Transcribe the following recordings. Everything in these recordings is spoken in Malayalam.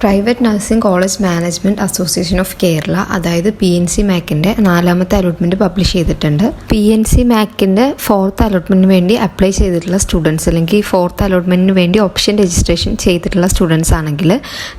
Private nursing college management association of Kerala അതായത് പി എൻ സി മാക്കിന്റെ നാലാമത്തെ അലോട്ട്മെന്റ് പബ്ലിഷ് ചെയ്തിട്ടുണ്ട്. പി എൻ സി മാക്കിന്റെ ഫോർത്ത് അലോട്ട്മെന്റിന് വേണ്ടി അപ്ലൈ ചെയ്തിട്ടുള്ള സ്റ്റുഡൻസ് അല്ലെങ്കിൽ ഫോർത്ത് അലോട്ട്മെന്റിന് വേണ്ടി ഓപ്ഷൻ രജിസ്ട്രേഷൻ ചെയ്തിട്ടുള്ള സ്റ്റുഡൻസ് ആണെങ്കിൽ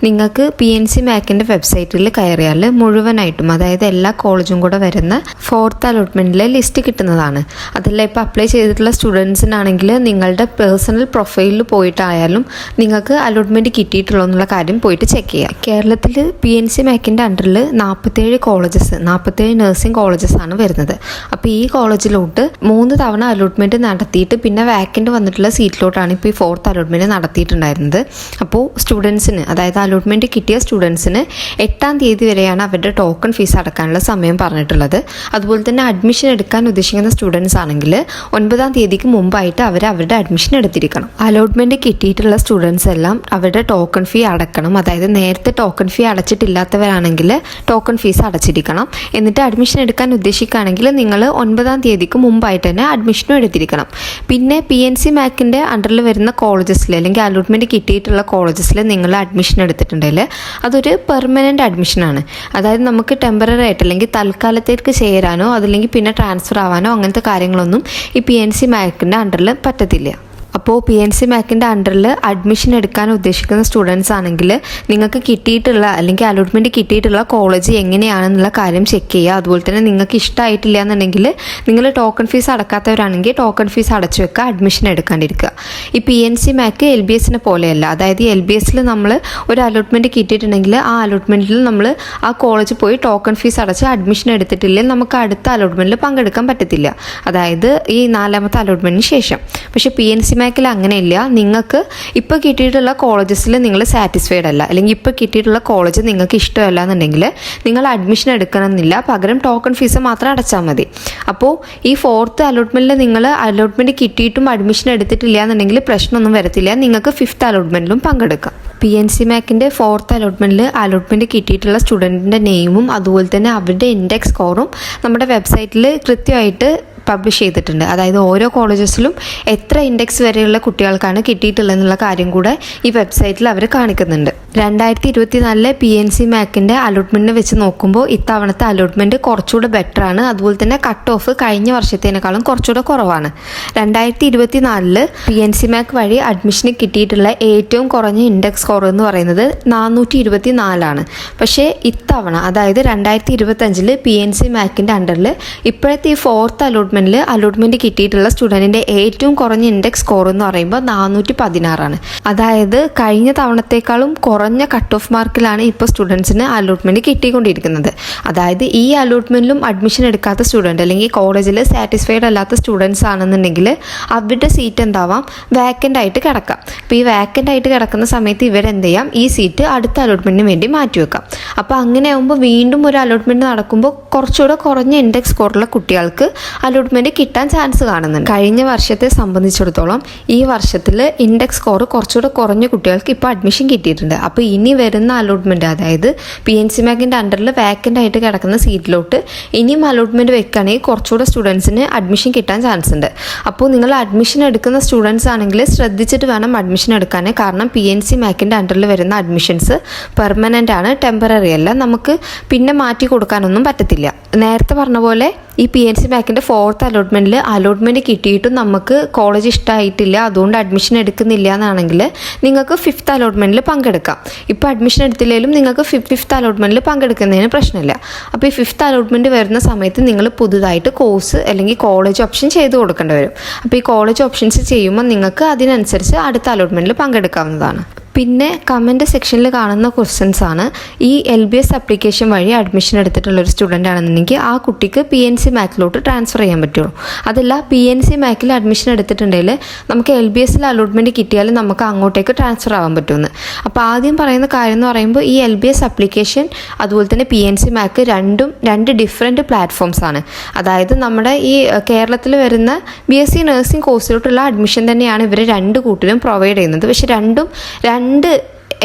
നിങ്ങൾക്ക് പി എൻ സി മാക്കിന്റെ വെബ്സൈറ്റിൽ കയറിയാൽ മുഴുവനായിട്ടും അതായത് എല്ലാ കോളേജും കൂടെ വരുന്ന ഫോർത്ത് അലോട്ട്മെന്റിലെ ലിസ്റ്റ് കിട്ടുന്നതാണ്. അതല്ല ഇപ്പോൾ അപ്ലൈ ചെയ്തിട്ടുള്ള സ്റ്റുഡൻസിനാണെങ്കിൽ നിങ്ങളുടെ പേഴ്സണൽ പ്രൊഫൈലിൽ പോയിട്ടായാലും നിങ്ങൾക്ക് അലോട്ട്മെന്റ് കിട്ടിയിട്ടുള്ളൂ എന്നുള്ള കാര്യം പോയിട്ട് ചെക്ക് ചെയ്യാം. കേരളത്തിൽ പി എൻ സി മാക്കിന്റെ അണ്ടറിൽ നാൽപ്പത്തേഴ് കോളേജസ് നാൽപ്പത്തേഴ് നഴ്സിംഗ് കോളേജസ് ആണ് വരുന്നത്. അപ്പോൾ ഈ കോളേജിലോട്ട് മൂന്ന് തവണ അലോട്ട്മെന്റ് നടത്തിയിട്ട് പിന്നെ വാക്കന്റ് വന്നിട്ടുള്ള സീറ്റിലോട്ടാണ് ഇപ്പോൾ ഈ ഫോർത്ത് അലോട്ട്മെന്റ് നടത്തിയിട്ടുണ്ടായിരുന്നത്. അപ്പോൾ സ്റ്റുഡൻസിന് അതായത് അലോട്ട്മെന്റ് കിട്ടിയ സ്റ്റുഡൻസിന് എട്ടാം തീയതി വരെയാണ് അവരുടെ ടോക്കൺ ഫീസ് അടക്കാനുള്ള സമയം പറഞ്ഞിട്ടുള്ളത്. അതുപോലെ തന്നെ അഡ്മിഷൻ എടുക്കാൻ ഉദ്ദേശിക്കുന്ന സ്റ്റുഡൻസ് ആണെങ്കിൽ ഒൻപതാം തീയതിക്ക് മുമ്പായിട്ട് അവർ അവരുടെ അഡ്മിഷൻ എടുത്തിരിക്കണം. അലോട്ട്മെന്റ് കിട്ടിയിട്ടുള്ള സ്റ്റുഡൻസ് എല്ലാം അവരുടെ ടോക്കൺ ഫീ അടക്കണം. അതായത് നേരത്തെ ടോക്കൺ ഫീ അടച്ചിട്ടില്ലാത്തവരാണെങ്കിൽ ടോക്കൺ ഫീസ് അടച്ചിരിക്കണം. എന്നിട്ട് അഡ്മിഷൻ എടുക്കാൻ ഉദ്ദേശിക്കുകയാണെങ്കിൽ നിങ്ങൾ ഒൻപതാം തീയതിക്ക് മുമ്പായിട്ട് തന്നെ അഡ്മിഷനും എടുത്തിരിക്കണം. പിന്നെ പി എൻ സി മാക്കിന്റെ അണ്ടറിൽ വരുന്ന കോളേജസിൽ അല്ലെങ്കിൽ അലോട്ട്മെന്റ് കിട്ടിയിട്ടുള്ള കോളേജസിൽ നിങ്ങൾ അഡ്മിഷൻ എടുത്തിട്ടുണ്ടെങ്കിൽ അതൊരു പെർമനന്റ് അഡ്മിഷനാണ് അതായത് നമുക്ക് ടെമ്പററി ആയിട്ട് അല്ലെങ്കിൽ തൽക്കാലത്തേക്ക് ചേരാനോ അതല്ലെങ്കിൽ പിന്നെ ട്രാൻസ്ഫർ ആവാനോ അങ്ങനത്തെ കാര്യങ്ങളൊന്നും ഈ പി എൻ സി മാക്കിന്റെ അണ്ടറിൽ പറ്റത്തില്ല. അപ്പോൾ പി എൻ സി മാക്കിന്റെ അണ്ടറിൽ അഡ്മിഷൻ എടുക്കാൻ ഉദ്ദേശിക്കുന്ന സ്റ്റുഡൻസ് ആണെങ്കിൽ നിങ്ങൾക്ക് കിട്ടിയിട്ടുള്ള അല്ലെങ്കിൽ അലോട്ട്മെന്റ് കിട്ടിയിട്ടുള്ള കോളേജ് എങ്ങനെയാണെന്നുള്ള കാര്യം ചെക്ക് ചെയ്യുക. അതുപോലെ തന്നെ നിങ്ങൾക്ക് ഇഷ്ടമായിട്ടില്ല എന്നുണ്ടെങ്കിൽ നിങ്ങൾ ടോക്കൺ ഫീസ് അടക്കാത്തവരാണെങ്കിൽ ടോക്കൺ ഫീസ് അടച്ചു വെക്കുക അഡ്മിഷൻ എടുക്കാണ്ടിരിക്കുക. ഈ P N C MAC L B എസിനെ പോലെയല്ല. അതായത് എൽ ബി എസിൽ നമ്മൾ ഒരു അലോട്ട്മെന്റ് കിട്ടിയിട്ടുണ്ടെങ്കിൽ ആ അലോട്ട്മെന്റിൽ നമ്മൾ ആ കോളേജ് പോയി ടോക്കൺ ഫീസ് അടച്ച് അഡ്മിഷൻ എടുത്തിട്ടില്ലെങ്കിൽ നമുക്ക് അടുത്ത അലോട്ട്മെന്റിൽ പങ്കെടുക്കാൻ പറ്റത്തില്ല. അതായത് ഈ നാലാമത്തെ അലോട്ട്മെന്റിന് ശേഷം. പക്ഷേ പി എൻ സി മാക്കിൽ അങ്ങനെയില്ല. നിങ്ങൾക്ക് ഇപ്പോൾ കിട്ടിയിട്ടുള്ള കോളേജസിൽ നിങ്ങൾ സാറ്റിസ്ഫൈഡ് അല്ല. അല്ലെങ്കിൽ ഇപ്പോൾ കിട്ടിയിട്ടുള്ള കോളേജ് നിങ്ങൾക്ക് ഇഷ്ടമല്ല എന്നുണ്ടെങ്കിൽ നിങ്ങൾ അഡ്മിഷൻ എടുക്കണമെന്നില്ല. പകരം ടോക്കൺ ഫീസ് മാത്രം അടച്ചാൽ മതി. അപ്പോൾ ഈ ഫോർത്ത് അലോട്ട്മെന്റിൽ നിങ്ങൾ അലോട്ട്മെന്റ് കിട്ടിയിട്ടും അഡ്മിഷൻ എടുത്തിട്ടില്ല എന്നുണ്ടെങ്കിൽ പ്രശ്നമൊന്നും വരത്തില്ല. നിങ്ങൾക്ക് ഫിഫ്ത്ത് അലോട്ട്മെന്റിലും പങ്കെടുക്കാം. പി എൻ സി മാക്കിന്റെ ഫോർത്ത് അലോട്ട്മെന്റിൽ അലോട്ട്മെന്റ് കിട്ടിയിട്ടുള്ള സ്റ്റുഡന്റിന്റെ നെയിമും അതുപോലെ തന്നെ അവരുടെ ഇൻഡെക്സ് സ്കോറും നമ്മുടെ വെബ്സൈറ്റിൽ കൃത്യമായിട്ട് പബ്ലിഷ് ചെയ്തിട്ടുണ്ട്. അതായത് ഓരോ കോളേജസിലും എത്ര ഇൻഡെക്സ് വരെയുള്ള കുട്ടികൾക്കാണ് കിട്ടിയിട്ടുള്ളതെന്നുള്ള കാര്യം കൂടെ ഈ വെബ്സൈറ്റിൽ അവർ കാണിക്കുന്നുണ്ട്. രണ്ടായിരത്തി ഇരുപത്തിനാലിലെ പി എൻ സി മാക്കിന്റെ അലോട്ട്മെന്റിനെ വെച്ച് നോക്കുമ്പോൾ ഇത്തവണത്തെ അലോട്ട്മെന്റ് കുറച്ചുകൂടെ ബെറ്റർ ആണ്. അതുപോലെ തന്നെ കട്ട് ഓഫ് കഴിഞ്ഞ വർഷത്തേനേക്കാളും കുറച്ചുകൂടെ കുറവാണ്. രണ്ടായിരത്തി ഇരുപത്തിനാലിൽ പി എൻ സി മാക്ക് വഴി അഡ്മിഷന് കിട്ടിയിട്ടുള്ള ഏറ്റവും കുറഞ്ഞ ഇൻഡെക്സ് സ്കോർ എന്ന് പറയുന്നത് നാനൂറ്റി ഇരുപത്തി നാലാണ് പക്ഷേ ഇത്തവണ അതായത് രണ്ടായിരത്തി ഇരുപത്തഞ്ചിൽ പി എൻ സി മാക്കിന്റെ അണ്ടറിൽ ഇപ്പോഴത്തെ ഈ ഫോർത്ത് അലോട്ട്മെന്റിൽ അലോട്ട്മെന്റ് കിട്ടിയിട്ടുള്ള സ്റ്റുഡന്റിന്റെ ഏറ്റവും കുറഞ്ഞ ഇൻഡെക്സ് സ്കോർ എന്ന് പറയുമ്പോൾ നാനൂറ്റി പതിനാറാണ് അതായത് കഴിഞ്ഞ തവണത്തേക്കാളും കുറഞ്ഞ കട്ട് ഓഫ് മാർക്കിലാണ് ഇപ്പോൾ സ്റ്റുഡൻസിന് അലോട്ട്മെന്റ് കിട്ടിക്കൊണ്ടിരിക്കുന്നത്. അതായത് ഈ അലോട്ട്മെന്റിലും അഡ്മിഷൻ എടുക്കാത്ത സ്റ്റുഡന്റ് അല്ലെങ്കിൽ കോളേജിൽ സാറ്റിസ്ഫൈഡ് അല്ലാത്ത സ്റ്റുഡൻസ് ആണെന്നുണ്ടെങ്കിൽ അവരുടെ സീറ്റ് എന്താവാം? വാക്കന്റ് ആയിട്ട് കിടക്കാം. അപ്പോൾ ഈ വാക്കന്റ് ആയിട്ട് കിടക്കുന്ന സമയത്ത് ഇവരെന്ത് ചെയ്യാം ഈ സീറ്റ് അടുത്ത അലോട്ട്മെന്റിന് വേണ്ടി മാറ്റി വെക്കാം. അപ്പോൾ അങ്ങനെ ആകുമ്പോൾ വീണ്ടും ഒരു അലോട്ട്മെന്റ് നടക്കുമ്പോൾ കുറച്ചുകൂടെ കുറഞ്ഞ ഇൻഡെക്സ് സ്കോറുള്ള കുട്ടികൾക്ക് അലോട്ട്മെന്റ് കിട്ടാൻ ചാൻസ് കാണുന്നുണ്ട്. കഴിഞ്ഞ വർഷത്തെ സംബന്ധിച്ചിടത്തോളം ഈ വർഷത്തിൽ ഇൻഡെക്സ് സ്കോർ കുറച്ചുകൂടെ കുറഞ്ഞ കുട്ടികൾക്ക് ഇപ്പോൾ അഡ്മിഷൻ കിട്ടിയിട്ടുണ്ട്. അപ്പോൾ ഇനി വരുന്ന അലോട്ട്മെന്റ് അതായത് പി എൻ സി മാക്കിന്റെ അണ്ടറിൽ വാക്കന്റ് ആയിട്ട് കിടക്കുന്ന സീറ്റിലോട്ട് ഇനിയും അലോട്ട്മെന്റ് വെക്കുകയാണെങ്കിൽ കുറച്ചുകൂടെ സ്റ്റുഡൻസിന് അഡ്മിഷൻ കിട്ടാൻ ചാൻസ് ഉണ്ട്. അപ്പോൾ നിങ്ങൾ അഡ്മിഷൻ എടുക്കുന്ന സ്റ്റുഡൻസ് ആണെങ്കിൽ ശ്രദ്ധിച്ചിട്ട് വേണം അഡ്മിഷൻ എടുക്കാൻ കാരണം പി എൻ സി മാക്കിന്റെ അണ്ടറിൽ വരുന്ന അഡ്മിഷൻസ് പെർമനന്റ് ആണ് ടെമ്പററി അല്ല. നമുക്ക് പിന്നെ മാറ്റി കൊടുക്കാനൊന്നും പറ്റത്തില്ല. നേരത്തെ പറഞ്ഞ പോലെ ഈ പി എൻ സി ബാക്കിന്റെ ഫോർത്ത് അലോട്ട്മെന്റിൽ അലോട്ട്മെന്റ് കിട്ടിയിട്ടും നമുക്ക് കോളേജ് ഇഷ്ടമായിട്ടില്ല അതുകൊണ്ട് അഡ്മിഷൻ എടുക്കുന്നില്ല എന്നാണെങ്കിൽ നിങ്ങൾക്ക് ഫിഫ്ത്ത് അലോട്ട്മെന്റിൽ പങ്കെടുക്കാം. ഇപ്പോൾ അഡ്മിഷൻ എടുത്തില്ലെങ്കിലും നിങ്ങൾക്ക് ഫിഫ്ത്ത് അലോട്ട്മെന്റിൽ പങ്കെടുക്കുന്നതിന് പ്രശ്നമില്ല. അപ്പോൾ ഈ ഫിഫ്ത്ത് അലോട്ട്മെന്റ് വരുന്ന സമയത്ത് നിങ്ങൾ പുതുതായിട്ട് കോഴ്സ് അല്ലെങ്കിൽ കോളേജ് ഓപ്ഷൻ ചെയ്ത് കൊടുക്കേണ്ടി വരും. അപ്പോൾ ഈ കോളേജ് ഓപ്ഷൻസ് ചെയ്യുമ്പോൾ നിങ്ങൾക്ക് അതിനനുസരിച്ച് അടുത്ത അലോട്ട്മെന്റിൽ പങ്കെടുക്കാവുന്നതാണ്. പിന്നെ കമന്റ് സെക്ഷനിൽ കാണുന്ന ക്വസ്റ്റ്യൻസ് ആണ്. ഈ എൽ ബി എസ് അപ്ലിക്കേഷൻ വഴി അഡ്മിഷൻ എടുത്തിട്ടുള്ള ഒരു സ്റ്റുഡന്റ് ആണെന്നുണ്ടെങ്കിൽ ആ കുട്ടിക്ക് പി എൻ സി മാക്കിലോട്ട് ട്രാൻസ്ഫർ ചെയ്യാൻ പറ്റുള്ളൂ. അതല്ല പി എൻ സി മാക്കിൽ അഡ്മിഷൻ എടുത്തിട്ടുണ്ടെങ്കിൽ നമുക്ക് എൽ ബി എസിൽ അലോട്ട്മെന്റ് കിട്ടിയാൽ നമുക്ക് അങ്ങോട്ടേക്ക് ട്രാൻസ്ഫർ ആവാൻ പറ്റുമെന്ന്. അപ്പോൾ ആദ്യം പറയുന്ന കാര്യം എന്ന് പറയുമ്പോൾ ഈ എൽ ബി എസ് അപ്ലിക്കേഷൻ അതുപോലെ തന്നെ പി എൻ സി മാക്ക് രണ്ടും രണ്ട് ഡിഫറെന്റ് പ്ലാറ്റ്ഫോംസ് ആണ്. അതായത് നമ്മുടെ ഈ കേരളത്തിൽ വരുന്ന ബി എസ് സി നഴ്സിംഗ് കോഴ്സിലോട്ടുള്ള അഡ്മിഷൻ തന്നെയാണ് ഇവർ രണ്ട് കൂട്ടിലും പ്രൊവൈഡ് ചെയ്യുന്നത്. പക്ഷേ രണ്ടും രണ്ട്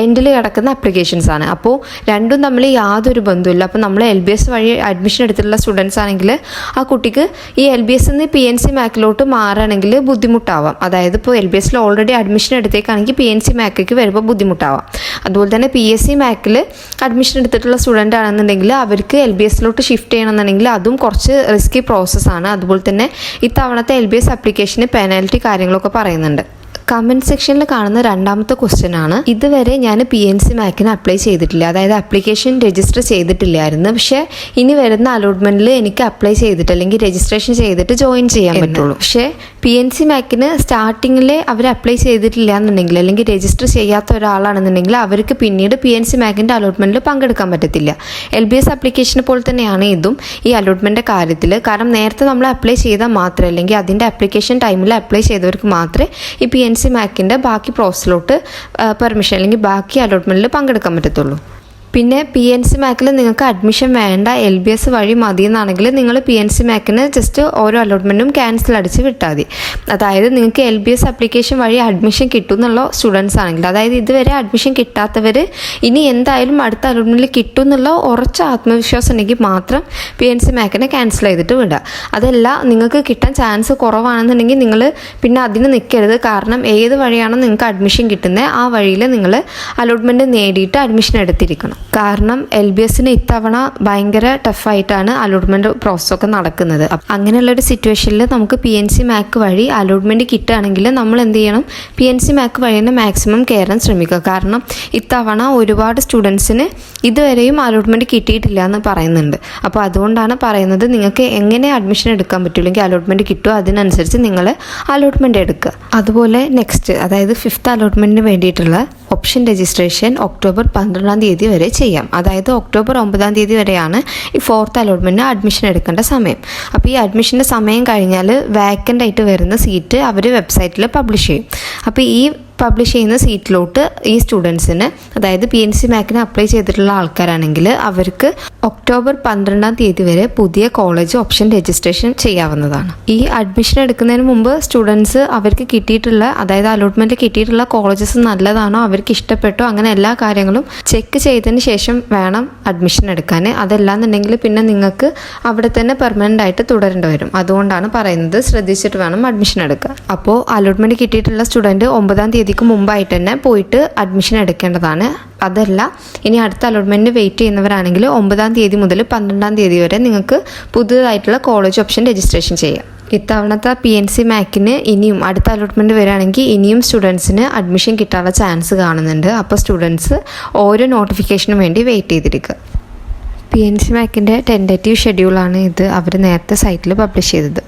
എൻഡിൽ കിടക്കുന്ന അപ്ലിക്കേഷൻസ് ആണ്. അപ്പോൾ രണ്ടും തമ്മിൽ യാതൊരു ബന്ധമില്ല അപ്പോൾ നമ്മൾ എൽ ബി എസ് വഴി അഡ്മിഷൻ എടുത്തിട്ടുള്ള സ്റ്റുഡൻസ് ആണെങ്കിൽ ആ കുട്ടിക്ക് ഈ എൽ ബി എസ് നിന്ന് പി എൻ സി മാക്കിലോട്ട് മാറുകയാണെങ്കിൽ ബുദ്ധിമുട്ടാവാം. അതായത് ഇപ്പോൾ എൽ ബി എസിൽ ഓൾറെഡി അഡ്മിഷൻ എടുത്തേക്കാണെങ്കിൽ പി എൻ സി മാക്കിലേക്ക് വരുമ്പോൾ ബുദ്ധിമുട്ടാവാം. അതുപോലെ തന്നെ പി എസ് സി മാക്കിൽ അഡ്മിഷൻ എടുത്തിട്ടുള്ള സ്റ്റുഡന്റ് ആണെന്നുണ്ടെങ്കിൽ അവർക്ക് എൽ ബി എസിലോട്ട് ഷിഫ്റ്റ് ചെയ്യണമെന്നുണ്ടെങ്കിൽ അതും കുറച്ച് റിസ്കി പ്രോസസ്സാണ് അതുപോലെ തന്നെ ഇത്തവണത്തെ എൽ ബി എസ് അപ്ലിക്കേഷന് പെനാൽറ്റി കാര്യങ്ങളൊക്കെ പറയുന്നുണ്ട്. കമന്റ് സെക്ഷനിൽ കാണുന്ന രണ്ടാമത്തെ ക്വസ്റ്റ്യൻ ആണ്. ഇതുവരെ ഞാൻ പി എൻ സി മാക്കിന് അപ്ലൈ ചെയ്തിട്ടില്ല. അതായത് അപ്ലിക്കേഷൻ രജിസ്റ്റർ ചെയ്തിട്ടില്ലായിരുന്നു. പക്ഷേ ഇനി വരുന്ന അലോട്ട്മെന്റിൽ എനിക്ക് അപ്ലൈ ചെയ്തിട്ട് അല്ലെങ്കിൽ രജിസ്ട്രേഷൻ ചെയ്തിട്ട് ജോയിൻ ചെയ്യാൻ പറ്റുള്ളൂ. പക്ഷേ പി എൻ സി മാക്കിന് സ്റ്റാർട്ടിങ്ങിൽ അവർ അപ്ലൈ ചെയ്തിട്ടില്ല എന്നുണ്ടെങ്കിൽ അല്ലെങ്കിൽ രജിസ്റ്റർ ചെയ്യാത്ത ഒരാളാണെന്നുണ്ടെങ്കിൽ അവർക്ക് പിന്നീട് പി എൻ സി മാക്കിന്റെ അലോട്ട്മെന്റിൽ പങ്കെടുക്കാൻ പറ്റത്തില്ല. എൽ ബി എസ് അപ്ലിക്കേഷനെ പോലെ തന്നെയാണ് ഇതും ഈ അലോട്ട്മെന്റ് കാര്യത്തിൽ കാരണം നേരത്തെ നമ്മൾ അപ്ലൈ ചെയ്താൽ മാത്രമേ അല്ലെങ്കിൽ അതിന്റെ അപ്ലിക്കേഷൻ ടൈമിൽ അപ്ലൈ ചെയ്തവർക്ക് മാത്രമേ ഈ പി എൻ സി മാക്കിന്റെ ബാക്കി പ്രോസസ്സിലോട്ട് പെർമിഷൻ അല്ലെങ്കിൽ ബാക്കി അലോട്ട്മെന്റിൽ പങ്കെടുക്കാൻ പറ്റത്തുള്ളൂ. പിന്നെ പി എൻ സി മാക്കിൽ നിങ്ങൾക്ക് അഡ്മിഷൻ വേണ്ട എൽ ബി എസ് വഴി മതി എന്നാണെങ്കിൽ നിങ്ങൾ പി എൻ സി മാക്കിന് ജസ്റ്റ് ഓരോ അലോട്ട്മെന്റും ക്യാൻസൽ അടിച്ച് വിട്ടാൽ മതി. അതായത് നിങ്ങൾക്ക് എൽ ബി എസ് അപ്ലിക്കേഷൻ വഴി അഡ്മിഷൻ കിട്ടും എന്നുള്ള സ്റ്റുഡൻസ് ആണെങ്കിൽ അതായത് ഇതുവരെ അഡ്മിഷൻ കിട്ടാത്തവർ ഇനി എന്തായാലും അടുത്ത അലോട്ട്മെന്റിൽ കിട്ടും എന്നുള്ള ഉറച്ച ആത്മവിശ്വാസം ഉണ്ടെങ്കിൽ മാത്രം പി എൻ സി മാക്കിനെ ക്യാൻസൽ ചെയ്തിട്ട് വിടുക. അതല്ല നിങ്ങൾക്ക് കിട്ടാൻ ചാൻസ് കുറവാണെന്നുണ്ടെങ്കിൽ നിങ്ങൾ പിന്നെ അതിന് നിൽക്കരുത്. കാരണം ഏത് വഴിയാണോ നിങ്ങൾക്ക് അഡ്മിഷൻ കിട്ടുന്നത് ആ വഴിയിൽ നിങ്ങൾ അലോട്ട്മെന്റ് നേടിയിട്ട് അഡ്മിഷൻ എടുത്തിരിക്കണം. കാരണം എൽ ബി എസിന് ഇത്തവണ ഭയങ്കര ടഫായിട്ടാണ് അലോട്ട്മെന്റ് പ്രോസസ് ഒക്കെ നടക്കുന്നത്. അങ്ങനെയുള്ള ഒരു സിറ്റുവേഷനിൽ നമുക്ക് പി എൻ സി മാക്ക് വഴി അലോട്ട്മെന്റ് കിട്ടുകയാണെങ്കിൽ നമ്മൾ എന്ത് ചെയ്യണം? പി എൻ സി മാക്ക് വഴി തന്നെ മാക്സിമം കയറാൻ ശ്രമിക്കുക. കാരണം ഇത്തവണ ഒരുപാട് സ്റ്റുഡൻസിന് ഇതുവരെയും അലോട്ട്മെന്റ് കിട്ടിയിട്ടില്ല എന്ന് പറയുന്നുണ്ട്. അപ്പോൾ അതുകൊണ്ടാണ് പറയുന്നത് നിങ്ങൾക്ക് എങ്ങനെ അഡ്മിഷൻ എടുക്കാൻ പറ്റില്ലെങ്കിൽ അലോട്ട്മെന്റ് കിട്ടുമോ? അതിനനുസരിച്ച് നിങ്ങൾ അലോട്ട്മെന്റ് എടുക്കുക. അതുപോലെ നെക്സ്റ്റ് അതായത് ഫിഫ്ത്ത് അലോട്ട്മെന്റിന് വേണ്ടിയിട്ടുള്ള ഓപ്ഷൻ രജിസ്ട്രേഷൻ ഒക്ടോബർ പന്ത്രണ്ടാം തീയതി വരെ ചെയ്യാം. അതായത് ഒക്ടോബർ ഒമ്പതാം തീയതി വരെയാണ് ഈ ഫോർത്ത് അലോട്ട്മെന്റിന് അഡ്മിഷൻ എടുക്കേണ്ട സമയം. അപ്പോൾ ഈ അഡ്മിഷന്റെ സമയം കഴിഞ്ഞാൽ വാക്കന്റ് ആയിട്ട് വരുന്ന സീറ്റ് അവർ വെബ്സൈറ്റിൽ പബ്ലിഷ് ചെയ്യും. അപ്പോൾ ഈ പബ്ലിഷ് ചെയ്യുന്ന സീറ്റിലോട്ട് ഈ സ്റ്റുഡൻസിന് അതായത് പി എൻ സി മാക്കിന് അപ്ലൈ ചെയ്തിട്ടുള്ള ആൾക്കാരാണെങ്കിൽ അവർക്ക് ഒക്ടോബർ പന്ത്രണ്ടാം തീയതി വരെ പുതിയ കോളേജ് ഓപ്ഷൻ രജിസ്ട്രേഷൻ ചെയ്യാവുന്നതാണ്. ഈ അഡ്മിഷൻ എടുക്കുന്നതിന് മുമ്പ് സ്റ്റുഡൻസ് അവർക്ക് കിട്ടിയിട്ടുള്ള അതായത് അലോട്ട്മെന്റ് കിട്ടിയിട്ടുള്ള കോളേജസ് നല്ലതാണോ അവർക്ക് ഇഷ്ടപ്പെട്ടോ അങ്ങനെ എല്ലാ കാര്യങ്ങളും ചെക്ക് ചെയ്തതിന് ശേഷം വേണം അഡ്മിഷൻ എടുക്കാൻ. അതല്ലാന്നുണ്ടെങ്കിൽ പിന്നെ നിങ്ങൾക്ക് അവിടെ തന്നെ പെർമനന്റ് ആയിട്ട് തുടരേണ്ടി വരും. അതുകൊണ്ടാണ് പറയുന്നത് ശ്രദ്ധിച്ചിട്ട് വേണം അഡ്മിഷൻ എടുക്കുക അപ്പോൾ അലോട്ട്മെന്റ് കിട്ടിയിട്ടുള്ള സ്റ്റുഡന്റ് ഒമ്പതാം തീയതിക്ക് മുമ്പായിട്ട് തന്നെ പോയിട്ട് അഡ്മിഷൻ എടുക്കേണ്ടതാണ്. അതല്ല ഇനി അടുത്ത അലോട്ട്മെന്റിന് വെയിറ്റ് ചെയ്യുന്നവരാണെങ്കിൽ ഒമ്പതാം തീയതി മുതൽ പന്ത്രണ്ടാം തീയതി വരെ നിങ്ങൾക്ക് പുതുതായിട്ടുള്ള കോളേജ് ഓപ്ഷൻ രജിസ്ട്രേഷൻ ചെയ്യാം. ഇത്തവണത്തെ പി എൻ സി മാക്കിന് ഇനിയും അടുത്ത അലോട്ട്മെന്റ് വരികയാണെങ്കിൽ ഇനിയും സ്റ്റുഡൻസിന് അഡ്മിഷൻ കിട്ടാനുള്ള ചാൻസ് കാണുന്നുണ്ട്. അപ്പോൾ സ്റ്റുഡൻസ് ഓരോ നോട്ടിഫിക്കേഷനും വേണ്ടി വെയിറ്റ് ചെയ്തിരിക്കുക. പി എൻ സി മാക്കിന്റെ ടെന്റേറ്റീവ് ഷെഡ്യൂളാണ് ഇത്. അവർ നേരത്തെ സൈറ്റിൽ പബ്ലിഷ് ചെയ്തത്.